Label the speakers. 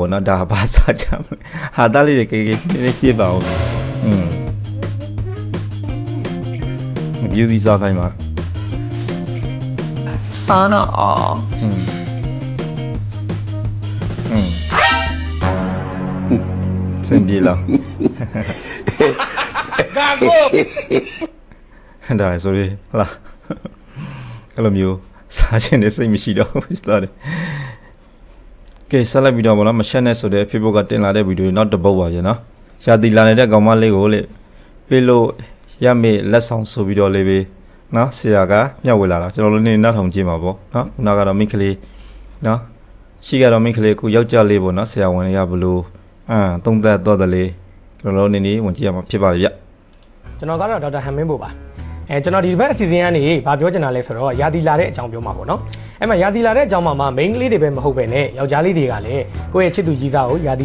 Speaker 1: ဘောနော်ဒါဘာစားချမ်းမလဲဟာသားလေးတွေကေကေနည်းနည်းပြစ်ပါဦးอืมယူဒီစားခိုင်းပါ
Speaker 2: စားတော့အော်
Speaker 1: อืมอืมစင်ပြေလားဒါကိုဒါဆိုရီဟလာအဲ့လိုမျိုးစားချင်တဲ့စိတ်မရှိတော့ဘူးစတာတယ် ကဲဆက်လက်ပြီးတော့ဗောနော်မရှက်နဲ့ဆိုတဲ့ Facebook ကတင်လာတဲ့ဗီဒီယိုနောက်တစ်ပုတ်ပါပြန်နော်ရှာတီလာနေတဲ့ကောင်မလေးကိုလေပေးလို့ရမေလက်ဆောင်ဆိုပြီးတော့လေးပဲနော်ဆရာကမျှဝေလာတာကျွန်တော်တို့နေနောက်ထောင်ကြည့်မှာပေါ့နော်ခုနကတော့မိန်းကလေးနော်ရှိကတော့မိန်းကလေးကိုယောက်ျားလေးပေါ့နော်ဆရာဝန်တွေကဘလို့အာသုံးသက်တော့တယ်လေကျွန်တော်တို့နေနေဝင်ကြည့်ရမှာဖြစ်ပါလေဗျ
Speaker 3: ကျွန်တော်ကတော့ဒေါက်တာဟန်မင်းပို့ပါအဲကျွန်တော်ဒီတစ်ပတ်အစီအစဉ်ကနေဗာပြောချင်တာလဲဆိုတော့ယာတီလာတဲ့အကြောင်းပြောမှာပေါ့နော် အဲ့မှာယာတီလာတဲ့အကြောင်းမှာ main ကလေးတွေပဲမဟုတ်ပဲねယောက်ျားလေးတွေကလည်းကိုယ့်ရဲ့ချစ်သူကြီးစားကိုယာတီလာ